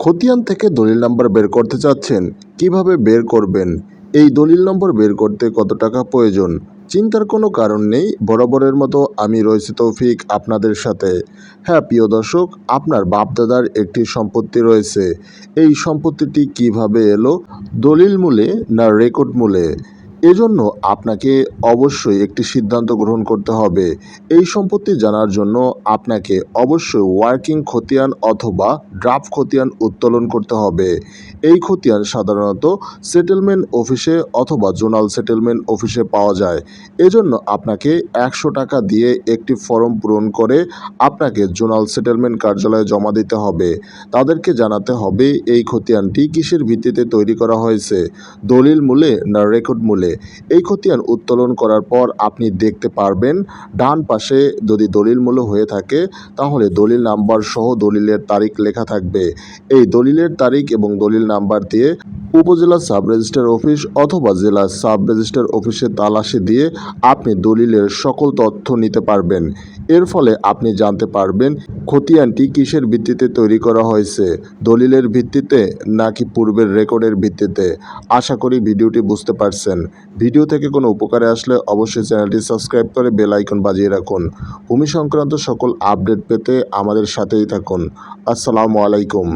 খতিয়ান থেকে দলিল নাম্বার বের করতে চাচ্ছেন, কীভাবে বের করবেন? এই দলিল নম্বর বের করতে কত টাকা প্রয়োজন? চিন্তার কোনো কারণ নেই, বরাবরের মতো আমি রয়েছি তৌফিক আপনাদের সাথে। হ্যাঁ প্রিয় দর্শক, আপনার বাপদাদার একটি সম্পত্তি রয়েছে। এই সম্পত্তিটি কীভাবে এলো? দলিল মূলে না রেকর্ড মূলে? এজন্য আপনাকে অবশ্যই একটি সিদ্ধান্ত গ্রহণ করতে হবে। এই সম্পত্তি জানার জন্য আপনাকে অবশ্যই ওয়ার্কিং খতিয়ান অথবা ড্রাফট খতিয়ান উত্তোলন করতে হবে। এই খতিয়ান সাধারণত সেটেলমেন্ট অফিসে অথবা জোনাল সেটেলমেন্ট অফিসে পাওয়া যায়। এজন্য আপনাকে একশো টাকা দিয়ে একটি ফর্ম পূরণ করে আপনাকে জোনাল সেটেলমেন্ট কার্যালয়ে জমা দিতে হবে। তাদেরকে জানাতে হবে এই খতিয়ানটি কিসের ভিত্তিতে তৈরি করা হয়েছে। দলিল মূলে না রেকর্ড মূলে? এই খতিয়ান উত্তোলন করার পর আপনি দেখতে পারবেন ডান পাশে যদি দলিল মূল্য হয়ে থাকে, তাহলে দলিল নাম্বার সহ দলিলের তারিখ লেখা থাকবে। এই দলিলের তারিখ এবং দলিল নাম্বার দিয়ে উপজেলা সাব রেজিস্ট্রার অফিস অথবা জেলা সাব রেজিস্ট্রার অফিসে তালাশি দিয়ে আপনি দলিলের সকল তথ্য নিতে পারবেন। এর ফলে আপনি জানতে পারবেন খতিয়ানটি কিসের ভিত্তিতে তৈরি করা হয়েছে, দলিলের ভিত্তিতে নাকি পূর্বের রেকর্ডের ভিত্তিতে। আশা করি ভিডিওটি বুঝতে পারছেন। ভিডিও থেকে কোনো উপকারে আসলে অবশ্যই চ্যানেলটি সাবস্ক্রাইব করে বেল আইকন বাজিয়ে রাখুন। ভূমি সংক্রান্ত সকল আপডেট পেতে আমাদের সাথেই থাকুন। আসসালামু আলাইকুম।